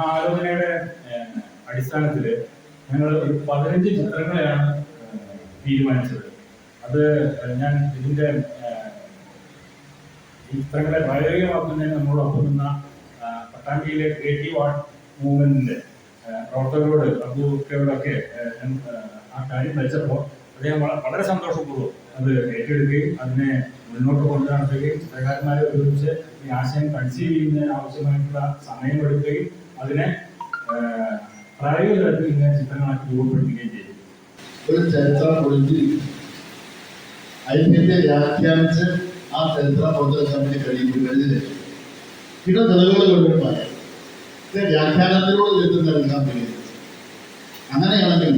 ആ ആലോചനയുടെ അടിസ്ഥാനത്തിൽ ഞങ്ങൾ ഒരു പതിനഞ്ച് ചിത്രങ്ങളെയാണ് തീരുമാനിച്ചത്. അത് ഞാൻ ഇതിന്റെ ഈ ചിത്രങ്ങളെ പ്രായോഗികമാക്കുന്നതിന് നമ്മളോടൊപ്പം നിന്ന പട്ടാമ്പിയിലെ ക്രിയേറ്റീവ് ആർട്ട് മൂവ്മെന്റിന്റെ പ്രവർത്തകരോട് ആ, ആ കാര്യം വെച്ചപ്പോൾ അദ്ദേഹം വളരെ സന്തോഷപൂർവം അത് ഏറ്റെടുക്കുകയും അതിനെ മുന്നോട്ട് കൊണ്ടു നടത്തുകയും ചിത്രകാരന്മാരെ ഒരുമിച്ച് ഈ ആശയം കൺസീവ് ചെയ്യുന്നതിന് ആവശ്യമായിട്ടുള്ള സമയമെടുക്കുകയും അതിനെ പ്രായോഗിക തലത്തിൽ ഇങ്ങനെ ചിത്രങ്ങളാക്കി രൂപപ്പെടുത്തുകയും ചെയ്തു. ഒരു ചരിത്രം ഒളിഞ്ഞിരിക്കും അതിനെ വ്യാഖ്യാനിച്ച് ആ ചരിത്രം പുറത്തെടുക്കാൻ കഴിയും കഴിഞ്ഞില്ല തെളിവുകൾ കൊണ്ടുവരും പറയാം. ഇത് വ്യാഖ്യാനത്തിലൂടെ നൽകാൻ കഴിയും. അങ്ങനെയാണെങ്കിൽ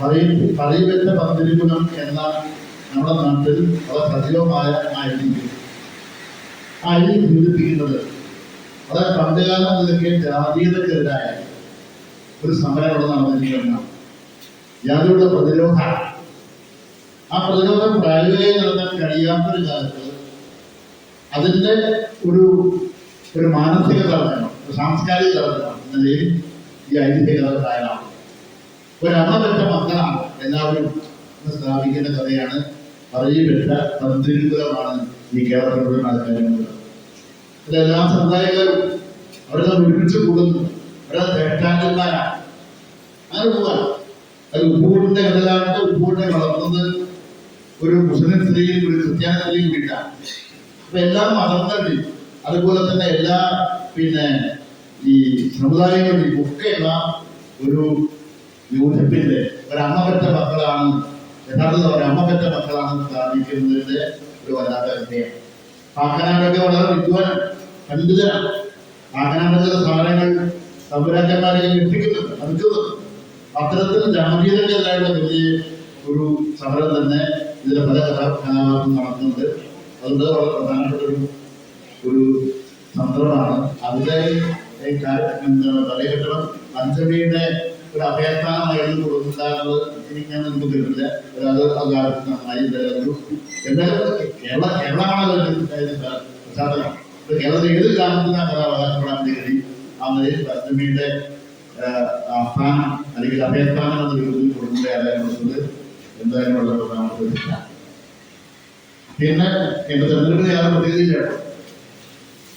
പറയും പറയപ്പെട്ട പന്തിരികുലം എന്ന നമ്മുടെ നാട്ടിൽ വളരെ സജീവമായ ആയിരിക്കും. ആ ഐതി സൂചിപ്പിക്കുന്നത് വളരെ പണ്ടുകാലം ഇതൊക്കെ ജാതീയതക്കെതിരായ ഒരു സമരം ഇവിടെ നടന്നിരിക്കുന്ന ജാതിയുടെ പ്രതിരോധ. ആ പ്രതിരോധം പ്രായോഗികമായി നടത്താൻ കഴിയാത്തൊരു കാലത്ത് അതിന്റെ ഒരു ഒരു മാനസിക തലത്തിനോ ഒരു സാംസ്കാരിക തലത്തിനോ എന്ന നിലയിൽ ഈ ഐതിഹ്യകഥ കായലാണ് ഒരു അമ്മ പെറ്റ മക്കളാണ് എല്ലാവരും സ്ഥാപിക്കേണ്ട കഥയാണ്. പറയപ്പെട്ട തന്ത്രികുലമാണ് ഈ കേരളത്തിലുള്ള ആൾക്കാരുള്ളത് ഇതെല്ലാ സമുദായക്കാരും അവരെ ഒരുമിച്ച് കൂടുന്നു. അവരെ ജ്യേഷ്ഠാങ്കന്മാരാണ് അങ്ങനെ പോവാൻ അത് ഉപ്പുകൂടിന്റെ കടലായിട്ട് ഉപ്പുകൂട്ടെ വളർന്നത് ഒരു മുസ്ലിം സ്ത്രീയും ഒരു ക്രിസ്ത്യാനി സ്ത്രീയും കൂടിയിട്ടാണ് അപ്പൊ എല്ലാ മതങ്ങളുടെയും അതുപോലെ തന്നെ എല്ലാ പിന്നെ ഈ സമുദായങ്ങളുടെയും ഒക്കെയുള്ള ഒരു യൂണിപ്പിന്റെ ഒരു അമ്മപെറ്റ മക്കളാണ്. യഥാർത്ഥത്തിൽ ഒരു അമ്മപെറ്റ മക്കളാണ് സ്ഥാപിക്കുന്നതിന്റെ ഒരു വല്ലാത്ത കഥയാണ്. പാക്കനാടൊക്കെ വളരെ വിദ്വാനാണ്. പണ്ഡിതനാണ് കാക്കനാടൊക്കെ സമരങ്ങൾ സൗരാജന്മാരെ രക്ഷിക്കുന്നുണ്ട് അടുക്കുന്നുണ്ട് അത്തരത്തിൽ ജാതീയതക്കെതിരായുള്ള വലിയ ഒരു സമരം തന്നെ ഇതിലെ പല കഥാപാത്രങ്ങളും നടത്തുന്നുണ്ട് അതുകൊണ്ട് വളരെ പ്രധാനപ്പെട്ട ഒരു ഒരു തന്ത്രമാണ് അതിലെ പറയപ്പെട്ടവർ പഞ്ചമിയുടെ ഒരു അഭയസ്ഥാനമായിരുന്നു കൊടുക്കുന്നുണ്ടാകുന്നത് എനിക്ക് ഞാൻ നമുക്ക് തരുന്നില്ല അത് നന്നായി എന്തായാലും കേരള കേരളമാണ് പശ്ചാത്തലം ഇപ്പൊ കേരളത്തിൽ ഏത് ഗ്രാമത്തിനാ കഥ അവകാശപ്പെടാൻ വേണ്ടി ആ നിലയിൽ പഞ്ചമിയുടെ ആസ്ഥാനം അല്ലെങ്കിൽ അഭയസ്ഥാനം എന്ന രൂപത്തിൽ കൊടുക്കേണ്ട ആരാധന എന്തായാലും വളരെ പ്രധാനപ്പെട്ട ഒരു. പിന്നെ എന്റെ തെരഞ്ഞെടുപ്പിൽ ഞാൻ പ്രത്യേകിച്ച്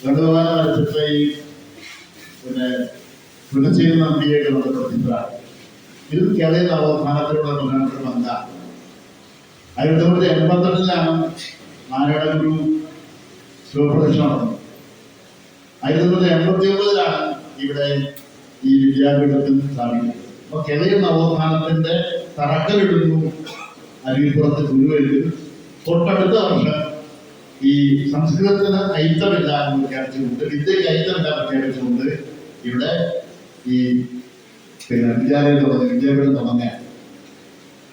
ഗണ്ടുപോകാൻ പ്രധാന ഈ പിന്നെ പുനശ്ശേരി നമ്പിയൊക്കെ ബന്ധപ്പെട്ട ചിത്രമാണ് ഇത് കേരളീയ നവോത്ഥാനത്തിലുള്ള പ്രധാനപ്പെട്ട വന്ന ആയിരത്തി തൊള്ളായിരത്തി എൺപത്തെട്ടിലാണ് നാരായണ ഗുരു ശിവപ്രദക്ഷിണം ആയിരത്തി എൺപത്തി ഒമ്പതിലാണ് ഇവിടെ ഈ വിദ്യാപീഠത്തിൽ സ്ഥാപിക്കുന്നത്. അപ്പൊ കെളിയ നവോത്ഥാനത്തിന്റെ തറക്കലിടുന്നു അരുവിപ്പുറത്ത് ഗുരുവെഴുതിൽ തൊട്ടടുത്ത വർഷം ഈ സംസ്കൃതത്തിന് ഐത്തമില്ലാന്ന് പ്രഖ്യാപിച്ചുകൊണ്ട് വിദ്യയ്ക്ക് ഐത്തമില്ല പ്രഖ്യാപിച്ചുകൊണ്ട് ഇവിടെ ഈ പിന്നെ വിദ്യാലയം തുടങ്ങി വിദ്യാപീഠം തുടങ്ങുകയാണ്.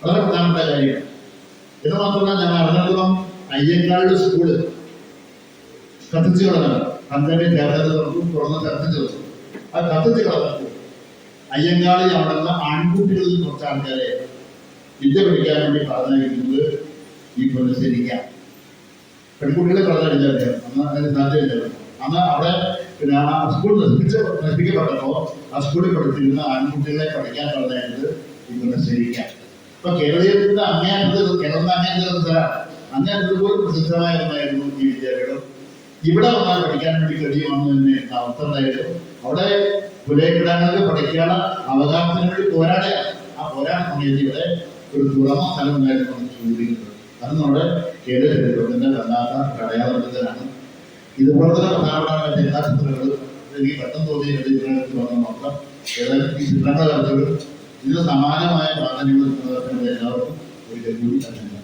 വളരെ പ്രധാനപ്പെട്ട കാര്യമാണ്. എന്ന് മാത്രമല്ല ഞാൻ അറിഞ്ഞിടത്തോളം അയ്യങ്കാട് സ്കൂൾ കത്തിച്ചു കളഞ്ഞത് പഞ്ചമി തുറക്കും തുറന്ന് കത്തിച്ചു കളഞ്ഞു ആ കത്തിച്ചു കളഞ്ഞു അയ്യങ്കാളി അവിടുന്ന് ആൺകുട്ടികളിൽ കുറച്ച് ആൾക്കാരെ വിദ്യ പഠിക്കാൻ വേണ്ടി പറഞ്ഞിരിക്കുന്നത് ഈ പുനഃസരിക്കാം പെൺകുട്ടികളെ പറഞ്ഞില്ല അന്ന് അങ്ങനെ സാധ്യതയില്ല അന്ന് അവിടെ പിന്നെ ആ സ്കൂൾ നശിപ്പിച്ച നശിപ്പിക്കപ്പെട്ടപ്പോ ആ സ്കൂളിൽ പഠിച്ചിരുന്ന ആൺകുട്ടികളെ പഠിക്കാൻ പറഞ്ഞത് ഈ പുനഃസരിക്കാം ഇപ്പൊ കേരളീയത്തിന്റെ അങ്ങേ കേരളത്തിന്റെ അങ്ങേ സ്ഥലമാണ് അങ്ങേയറ്റത്തിൽ പോലും പ്രസിദ്ധമായിരുന്നായിരുന്നു ഈ വിദ്യാലയം ഇവിടെ വന്നാൽ പഠിക്കാൻ വേണ്ടി കഴിയുമെന്ന് തന്നെ അവസ്ഥ ഉണ്ടായത് അവിടെ പുലയക്കിടാനൊക്കെ പഠിക്കാനുള്ള അവകാശത്തിന് വേണ്ടി പോരാടുകയാണ് ആ പോരാട്ട സമയത്ത് ഇവിടെ ഒരു തുറന്ന സ്ഥലം ഉണ്ടായിരുന്നു ചോദിക്കുന്നത് അത് നമ്മുടെ കേരള ചരിത്രത്തിന്റെ വല്ലാത്ത അടയാളപ്പെടുത്തലാണ് ഇതുപോലെ തന്നെ പ്രധാനപ്പെട്ട എല്ലാ ചിത്രങ്ങളും എനിക്ക് പെട്ടെന്ന് തോന്നിയ ചിത്രങ്ങൾക്ക് വന്ന നോക്കാം ഏതായാലും ഈ ചിത്രങ്ങളുടെ കണ്ടത് ഇതിന് സമാനമായ പ്രാധാന്യങ്ങൾ എല്ലാവർക്കും ഒരു തന്നെ